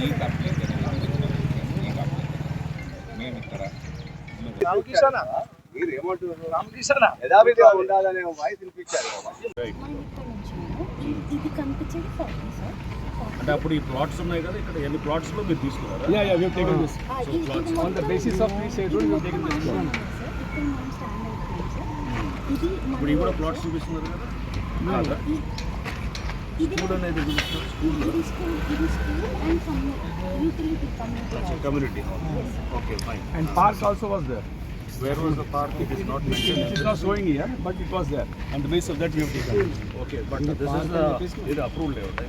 ఈ కంప్లైంట్ అనేది ఈ కంప్లైంట్ మేము ఇక్కడ అంటే అప్పుడు ఈ ప్లాట్స్ ఉన్నాయి కదా ఇక్కడ ఎన్ని ప్లాట్స్లో మీరు తీసుకున్నారా? Yeah yeah we have taken this ఇప్పుడు ఇవి కూడా ప్లాట్స్ చూపిస్తున్నారు కదా? ఈ- స్కూల్ అనేది and community okay fine And park also was there. Where was the park it is not It mention is not showing here, but it was there. On the basis of that, we have taken. Okay but this is the ఇది approved layout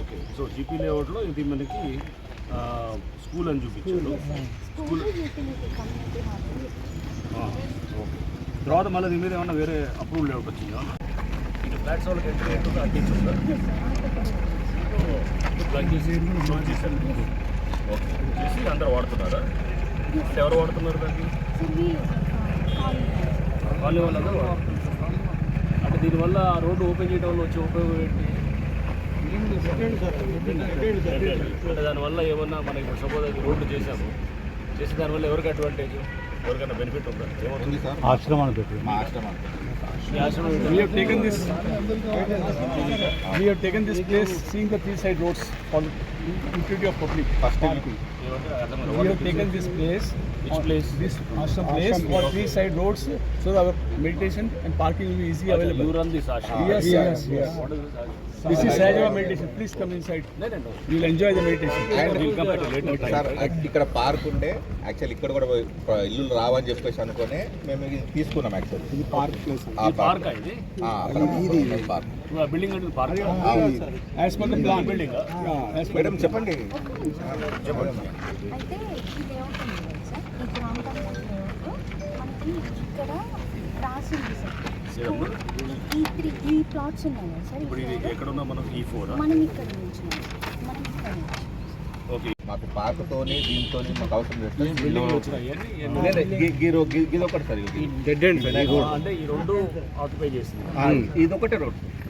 okay so GP లేఅవుట్లో ఇది మనకి school అని చూపించారు. School okay తర్వాత మళ్ళీ దీని మీద ఏమన్నా వేరే అప్రూవ్డ్ లేఅవుట్ వచ్చిందా? ఫ్లాట్స్ వాళ్ళకి ఏంటో అంటించుందా ప్లగ్ చేసి క్లోజ్ చేశారు ఓకే చేసి అందరు వాడుతున్నారా? ఎవరు వాడుతున్నారు దాన్ని? సార్ వీళ్ళు వాళ్ళందరూ అంటే దీనివల్ల ఆ రోడ్డు ఓపెన్ చేయడం వల్ల వచ్చే ఉపయోగం ఏంటి? అంటే దానివల్ల ఏమన్నా మనకి ఇప్పుడు సపోజ్ అది రోడ్డు చేసాము చేసి దానివల్ల ఎవరికి అడ్వాంటేజ్? ఎవరికైనా బెనిఫిట్ ఉందా? ఏమవుతుంది? సార్ ఆశ్రమాలు పెట్టి మా ఆశ్రమం ఈ ఆశ్రమం We have taken this. We have taken this place, seeing the three side roads for utility of public. First. ఏమంటే అర్థం కాదు. We have taken this place. Which on- place? This ashram place for three side roads, so that our meditation and parking will be easy You available. run this ashram. Yes, yes, yes. What is this ashram? This is Sajava meditation. Please come inside. No, no, no. You will enjoy the meditation. We'll come back later. Sir ఇక్కడ park ఉండే actual ఇక్కడ కూడా ఇల్లు రావని చెప్పేసి అనుకునే మేము ఇది తీసుకున్నాం యాక్చువల్ ఇది పార్క్ ప్లేస్. ఈ పార్క్ ఇది ఇది పార్క్ బిల్డింగ్ అంటే park As per the plan. Building As per madam చెప్పండి అయితే ఈ లేఅవుట్ ఉంది కదా సార్ ఈ గ్రామ పంచాయతీ లేఅవుట్ మనకి ఇక్కడ రాసింది సార్? ఈ త్రీ ఈ ప్లాట్స్ ఉన్నాయి కదా సార్ ఇప్పుడు ఇది four. ఎక్కడ ఉన్నా మనం ఈ ఫోర్ మనం ఇక్కడ నుంచి మనం ఇక్కడ నుంచి ఓకే. మాకు పార్క్ తోని దీంతో మాకు అవసరం లేదు ఒకటి సార్ ఇది. చేసింది. ఆ, ఇది ఒకటే రోడ్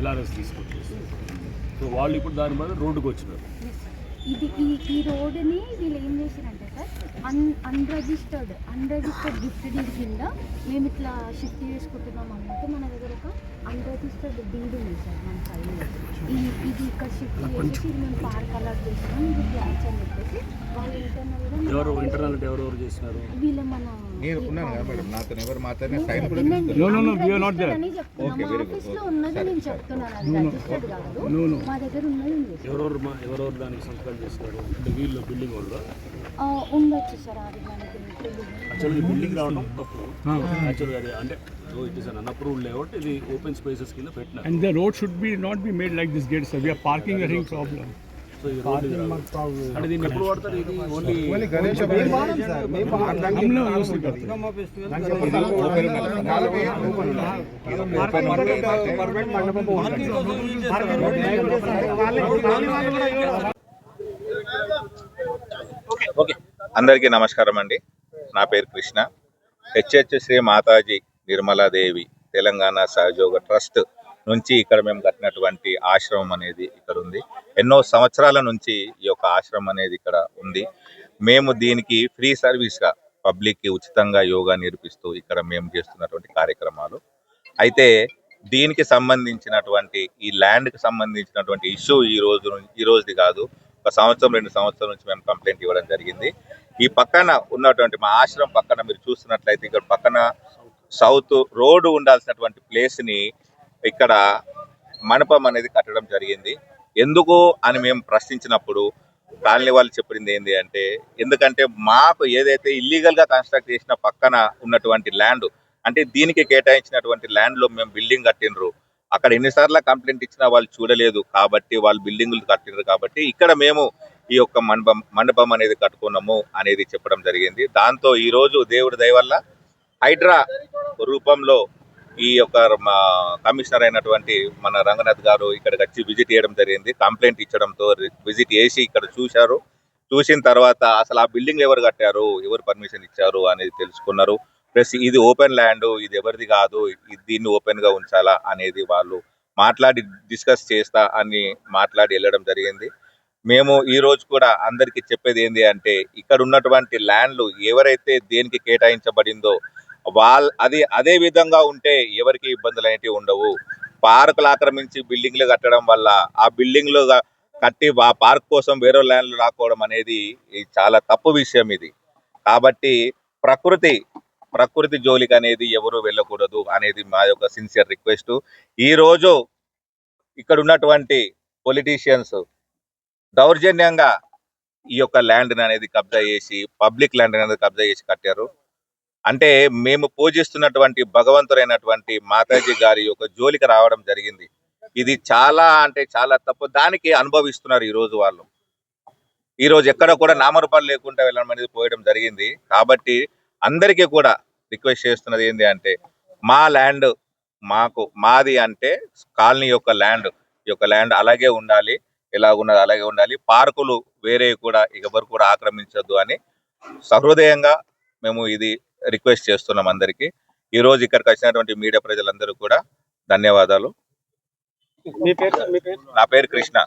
ఎల్ఆర్ఎస్ తీసుకొచ్చేసి. సో వాళ్ళు ఇప్పుడు దాని మీద రోడ్డుకు వచ్చినారు. ఇది ఈ ఈ రోడ్ని వీళ్ళు ఏం చేశారంటే sir un unregistered unregistered gift deed కింద మేము ఇట్లా షిఫ్ట్ చేసుకుంటున్నాం అన్నట్టు మన దగ్గర ఒక అన్రిజిస్టర్డ్ డీడ్ ఉంది సార్ మన ఈ ఇది ఇక్కడ షిఫ్ట్ చేసి ఇది మేము పార్క్ అలాట్ చేస్తున్నాం ఇది ప్లాన్స్ అని చెప్పేసి వాళ్ళు ఇంటర్నల్గా ఎవరు ఇంటర్నల్ ఎవరెవరు చేసినారు? వీళ్ళ మన నేను ఉన్నాను కదా మేడం నాతో ఎవరు మాట్లాడినా సైన్ కూడా వినండి, No, no, no, we are not there. unregistered అని చెప్తున్నా. Okay, మా very good. ఆఫీస్లో Okay. ఉన్నది సరే, నేను సరే. చెప్తున్నాను అది No, no. registered కాదు No, no. మా దగ్గర ఉన్నది ఉంది సార్. ఎవరెవరు మా ఎవరెవరు దానికి సంతకాలు చేసినారు అంటే వీళ్ళు బిల్డింగ్ వాళ్ళు ఆ, ఉండొచ్చు సార్ అది మనకి తెలియదు. యాక్చువల్గా బిల్డింగ్ రావడం తప్పు. యాక్చువల్గా అది అంటే so it is un unapproved layout ఇది ఓపెన్ స్పేసెస్ కింద the road should be not be made like this gate, sir. We are parking a ring అందరికి అందరికీ నమస్కారం అండి. నా పేరు కృష్ణ. హెచ్హెచ్ శ్రీ మాతాజీ నిర్మలాదేవి తెలంగాణ సహజోగ ట్రస్ట్ నుంచి ఇక్కడ మేము కట్టినటువంటి ఆశ్రమం అనేది ఇక్కడ ఉంది. ఎన్నో సంవత్సరాల నుంచి ఈ యొక్క ఆశ్రమం అనేది ఇక్కడ ఉంది. మేము దీనికి ఫ్రీ సర్వీస్గా పబ్లిక్కి ఉచితంగా యోగా నేర్పిస్తూ ఇక్కడ మేము చేస్తున్నటువంటి కార్యక్రమాలు. అయితే దీనికి సంబంధించినటువంటి ఈ ల్యాండ్కి సంబంధించినటువంటి ఇష్యూ ఈ రోజు ఈ రోజుది కాదు. ఒక సంవత్సరం రెండు సంవత్సరాల నుంచి మేము కంప్లైంట్ ఇవ్వడం జరిగింది. ఈ పక్కన ఉన్నటువంటి మా ఆశ్రమం పక్కన మీరు చూస్తున్నట్లయితే ఇక్కడ పక్కన సౌత్ రోడ్డు ఉండాల్సినటువంటి ప్లేస్ని ఇక్కడ మండపం అనేది కట్టడం జరిగింది. ఎందుకు అని మేము ప్రశ్నించినప్పుడు కాలనీ వాళ్ళు చెప్పింది ఏంటి అంటే ఎందుకంటే మాకు ఏదైతే ఇల్లీగల్గా కన్స్ట్రక్ట్ చేసిన పక్కన ఉన్నటువంటి ల్యాండ్ అంటే దీనికి కేటాయించినటువంటి ల్యాండ్లో మేము బిల్డింగ్ కట్టినరు అక్కడ ఎన్నిసార్లు కంప్లైంట్ ఇచ్చినా వాళ్ళు చూడలేదు కాబట్టి వాళ్ళు బిల్డింగులు కట్టినరు కాబట్టి ఇక్కడ మేము ఈ యొక్క మండపం మండపం అనేది కట్టుకున్నాము అనేది చెప్పడం జరిగింది. దాంతో ఈ రోజు దేవుడి దయవల్ల హైడ్రా రూపంలో ఈ యొక్క మా కమిషనర్ అయినటువంటి మన రంగనాథ్ గారు ఇక్కడికి వచ్చి విజిట్ చేయడం జరిగింది. కంప్లైంట్ ఇచ్చడంతో విజిట్ చేసి ఇక్కడ చూశారు. చూసిన తర్వాత అసలు ఆ బిల్డింగ్ ఎవరు కట్టారు? ఎవరు పర్మిషన్ ఇచ్చారు అనేది తెలుసుకున్నారు. ప్లస్ ఇది ఓపెన్ ల్యాండ్ ఇది ఎవరిది కాదు దీన్ని ఓపెన్గా ఉంచాలా అనేది వాళ్ళు మాట్లాడి డిస్కస్ చేస్తా అని మాట్లాడి వెళ్ళడం జరిగింది. మేము ఈ రోజు కూడా అందరికీ చెప్పేది ఏంటి అంటే ఇక్కడ ఉన్నటువంటి ల్యాండ్లు ఎవరైతే దేనికి కేటాయించబడిందో వాళ్ళ అది అదే విధంగా ఉంటే ఎవరికి ఇబ్బందులు అనేటివి ఉండవు. పార్కులు ఆక్రమించి బిల్డింగ్లు కట్టడం వల్ల ఆ బిల్డింగ్లు కట్టి ఆ పార్క్ కోసం వేరే ల్యాండ్లు రాకపోవడం అనేది చాలా తప్పు విషయం ఇది. కాబట్టి ప్రకృతి ప్రకృతి జోలికి అనేది ఎవరు వెళ్ళకూడదు అనేది మా యొక్క సిన్సియర్ రిక్వెస్ట్. ఈ రోజు ఇక్కడ ఉన్నటువంటి పొలిటీషియన్స్ దౌర్జన్యంగా ఈ యొక్క ల్యాండ్ అనేది కబ్జా చేసి పబ్లిక్ ల్యాండ్ అనేది కబ్జా చేసి కట్టారు. అంటే మేము పూజిస్తున్నటువంటి భగవంతుడైనటువంటి మాతాజీ గారి యొక్క జోలికి రావడం జరిగింది. ఇది చాలా అంటే చాలా తప్పు. దానికి అనుభవిస్తున్నారు ఈ రోజు వాళ్ళు. ఈ రోజు ఎక్కడ కూడా నామరూపాలు లేకుండా వెళ్ళడం అనేది పోయడం జరిగింది. కాబట్టి అందరికీ కూడా రిక్వెస్ట్ చేస్తున్నది ఏంటి అంటే మా ల్యాండ్ మాకు మాది అంటే కాలనీ యొక్క ల్యాండ్ ఈ యొక్క ల్యాండ్ అలాగే ఉండాలి ఎలా ఉన్నది అలాగే ఉండాలి. పార్కులు వేరే కూడా ఎవరు కూడా ఆక్రమించద్దు అని సహృదయంగా మేము ఇది రిక్వెస్ట్ చేస్తున్నాం అందరికీ. ఈ రోజు ఇక్కడికి వచ్చినటువంటి మీడియా ప్రజలందరూ కూడా ధన్యవాదాలు. నా పేరు కృష్ణ.